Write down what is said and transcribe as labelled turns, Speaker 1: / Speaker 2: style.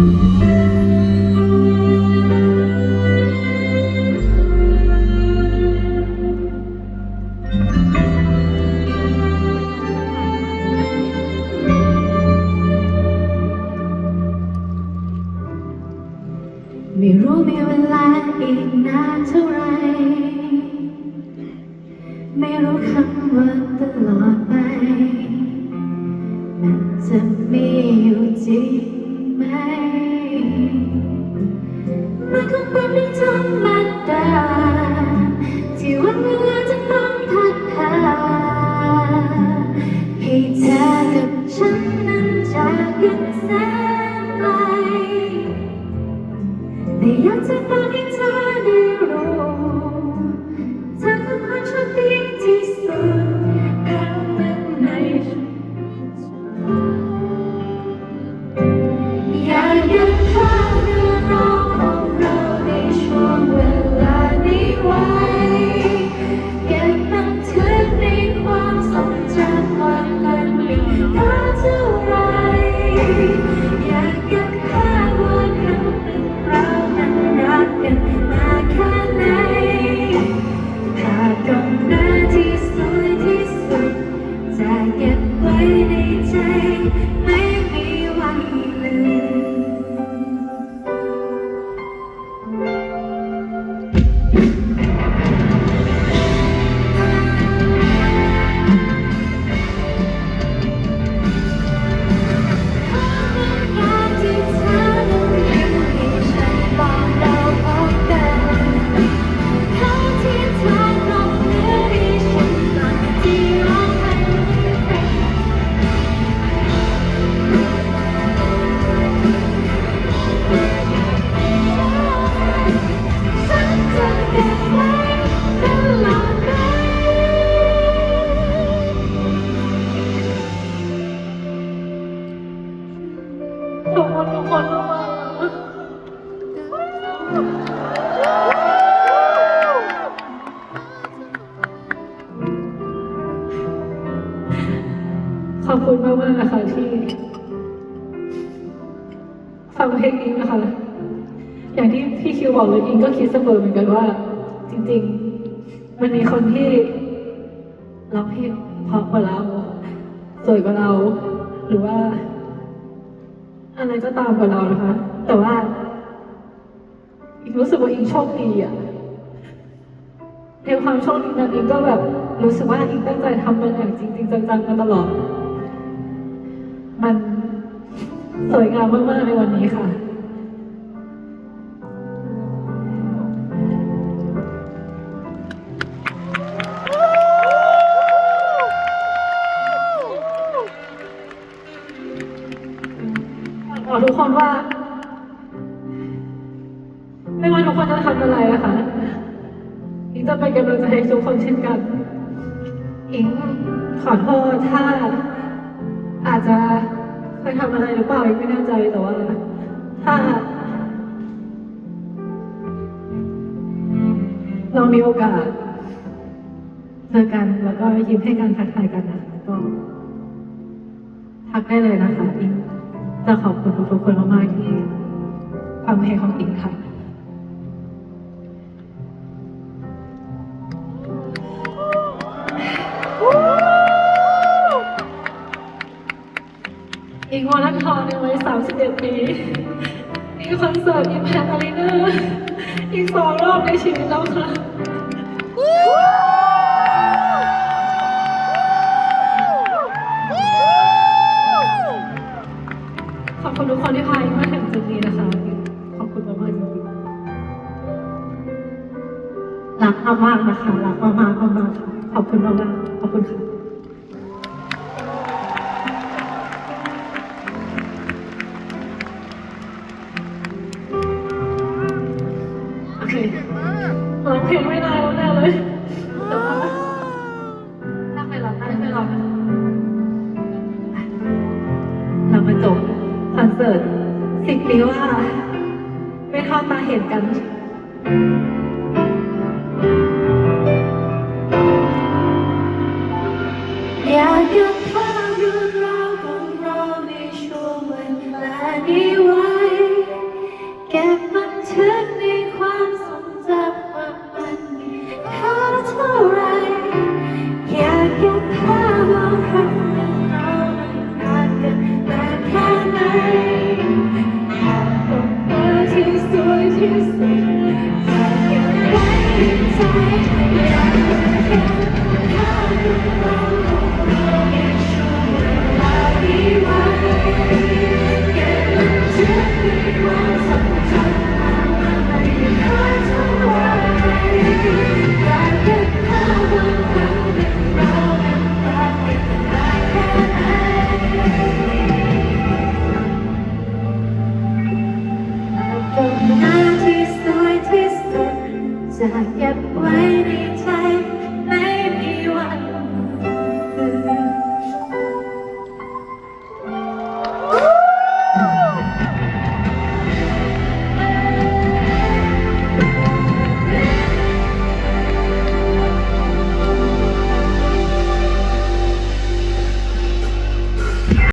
Speaker 1: ไม่รู้มีเวลาอีกนานเท่าไร ไม่รู้คำว่าตลอดไปมันจะมีอยู่จริง มันคงเป็นเรื่องธรรมดาที่วันเวลาจะต้องพัดพาให้เธอกับฉันนั้นจากกันแสนไกลแต่อยากจะบอกให้เธอได้รู้ เพลงนี้นะคะ อย่างที่พี่คิวบอกเลยอิงก็คิดเสมอเหมือนกันว่า จริง ๆ มันมีคนที่ร้องเพลงเพราะกว่าเราสวยกว่าเรา หรือว่า อะไรก็ตามกับเรานะคะ แต่ว่าอีกรู้สึกว่าอีกโชคดีอะในความโชคดีนั้นอีกก็แบบรู้สึกว่าอีกตั้งใจทำมันอย่างจริงๆจังๆมาตลอด มัน สวยงามมากๆในวันนี้ค่ะ บอกทุกคนว่า ไม่ว่าทุกคนจะทำอะไรนะคะอิงจะเป็นกำลังใจให้ทุกคนเช่นกันอิงขอโทษถ้าอาจจะ เคยทำอะไรหรือเปล่าอีกไม่แน่ใจแต่ว่า ถ้า เรามีโอกาสเจอกันแล้วก็ยิ้มให้กันทักทายกันนะคะก็ทักได้เลยนะคะอิงจะขอบคุณทุกๆคนมากๆที่ฟังเพลงของอิงค่ะ อีกวันละครในวัย 31 ปีอีคอนเสิร์ตอิมแพคอารีนาอีกสองรอบในชีวิตแล้วค่ะขอบคุณทุกคนที่พาอิงมาถึงจุดนี้นะคะ ขอบคุณมากๆจริงๆรักมากๆนะคะรักมากๆมากๆขอบคุณมากๆขอบคุณค่ะ ร้องเพลงไม่ได้แล้วแน่เลยแต่ว่าน่าไปร้องน่าไปร้องนะเรามาจบคอนเสิร์ตสิบปีว่า ไม่ทอดตาเห็นกัน จะเก็บไว้ใน